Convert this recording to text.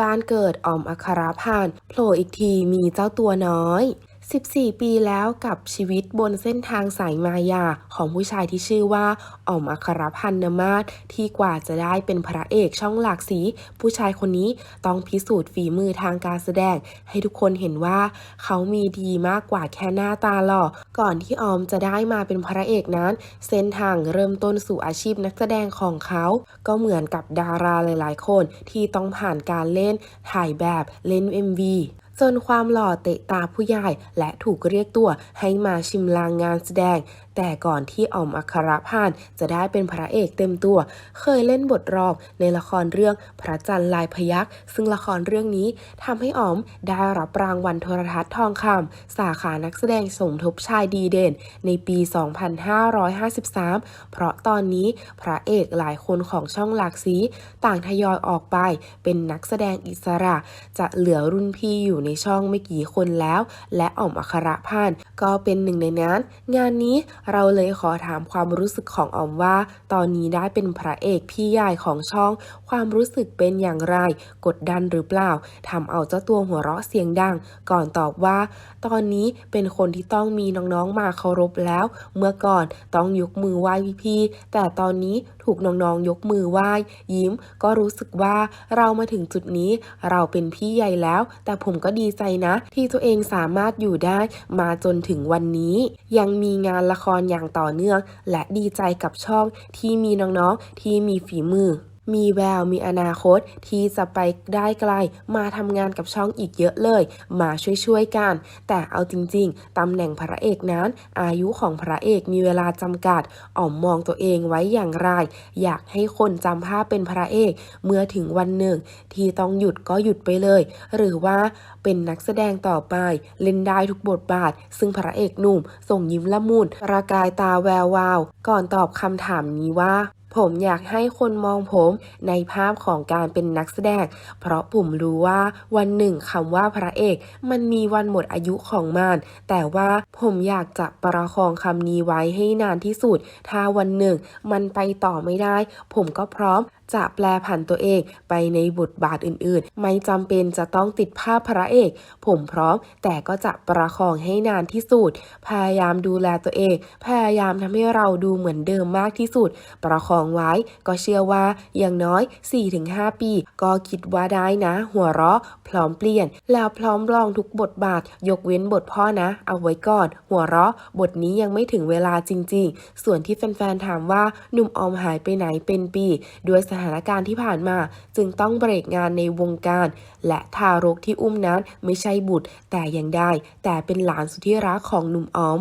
บ้านเกิดออมอัครพันธ์โผล่อีกทีมีเจ้าตัวน้อย 14 ปีแล้วกับชีวิตบนเส้นทางสายมายาของผู้ชายที่ชื่อว่าอ๋อมอัครพันธ์นมาศที่กว่าจะได้เป็นพระเอกช่องหลากสี ผู้ชายคนนี้ต้องพิสูจน์ฝีมือทางการแสดง ให้ทุกคนเห็นว่า เขามีดีมากกว่าแค่หน้าตาหล่อก่อนที่ออมจะได้มาเป็นพระเอกนั้น เส้นทางเริ่มต้นสู่อาชีพนักแสดงของเขา ก็เหมือนกับดาราหลาย ๆ คนที่ต้องผ่านการเล่นถ่ายแบบเล่น MV จนความหล่อเตะตาผู้ใหญ่และถูกเรียกตัวให้มาชิมลางงานแสดง แต่ก่อนที่ออมอัครพันจะได้เป็นพระเอกเต็มตัว เคยเล่นบทรองในละครเรื่องพระจันทร์ลายพยักซึ่งละครเรื่องนี้ทำให้ออมได้รับรางวัลโทรทัศน์ทองคำสาขานักแสดงสมทบชายดีเด่น ในปี 2553 เพราะตอนนี้พระเอกหลายคนของช่องหลากสี ต่างทยอยออกไปเป็นนักแสดงอิสระ จะเหลือรุ่นพี่อยู่ในช่องไม่กี่คนแล้ว และอ่อมอัครพันก็เป็นหนึ่งในนั้น งานนี้เราเลยขอถามความรู้สึกของออมว่า ตอนนี้ได้เป็นพระเอกพี่ใหญ่ของช่อง ความรู้สึกเป็นอย่างไร กดดันหรือเปล่าทำเอาเจ้าตัวหัวเราะเสียงดัง ก่อนตอบว่า ตอนนี้เป็นคนที่ต้องมีน้องๆมาเคารพแล้ว เมื่อก่อนต้องยกมือไหว้พี่ๆแต่ตอนนี้ถูกน้องๆยกมือไหว้ ยิ้มก็รู้สึกว่าเรามาถึงจุดนี้เราเป็นพี่ใหญ่แล้ว แต่ผมก็ดีใจนะ ที่ตัวเองสามารถอยู่ได้มาจนถึงวันนี้ ยังมีงานละครอย่างต่อเนื่อง และดีใจกับช่องที่มีน้องๆที่มีฝีมือ มีแววมีอนาคตที่จะไปได้ไกล มาทำงานกับช่องอีกเยอะเลย มาช่วยๆกัน แต่เอาจริงๆตำแหน่งพระเอกนั้น อายุของพระเอกมีเวลาจำกัดอ่อมมองตัวเองไว้อย่างไร อยากให้คนจำภาพเป็นพระเอก เมื่อถึงวันหนึ่ง ที่ต้องหยุดก็หยุดไปเลย หรือว่าเป็นนักแสดงต่อไป เล่นได้ทุกบทบาท ซึ่งพระเอกหนุ่มส่งยิ้มละมุนประกายตาแวววาว ก่อนตอบคำถามนี้ว่า ผมอยากให้คนมองผมในภาพของการเป็นนักแสดง เพราะผมรู้ว่าวันหนึ่งคำว่าพระเอก มันมีวันหมดอายุของมัน แต่ว่าผมอยากจะประคองคำนี้ไว้ให้นานที่สุด ถ้าวันหนึ่งมันไปต่อไม่ได้ ผมก็พร้อมจะแปลผันตัวเองไปในบทบาทอื่นๆ ไม่จำเป็นจะต้องติดภาพพระเอก ผมพร้อม แต่ก็จะประคองให้นานที่สุด พยายามดูแลตัวเอง พยายามทำให้เราดูเหมือนเดิมมากที่สุด ประคองไว้ ก็เชื่อว่าอย่างน้อย 4-5 ปี ก็คิดว่าได้นะ หัวเราะ พร้อมเปลี่ยน แล้วพร้อมลองทุกบทบาท ยกเว้นบทพ่อนะ เอาไว้ก่อน หัวเราะ บทนี้ยังไม่ถึงเวลาจริง ๆ ส่วนที่แฟนๆถามว่าหนุ่มออมหายไปไหนเป็นปีด้วยสถานการณ์ที่ผ่านมา จึงต้องเบรกงานในวงการ และทารกที่อุ้มนั้นไม่ใช่บุตร แต่ยังได้ แต่เป็นหลานสุดที่รักของหนุ่มออม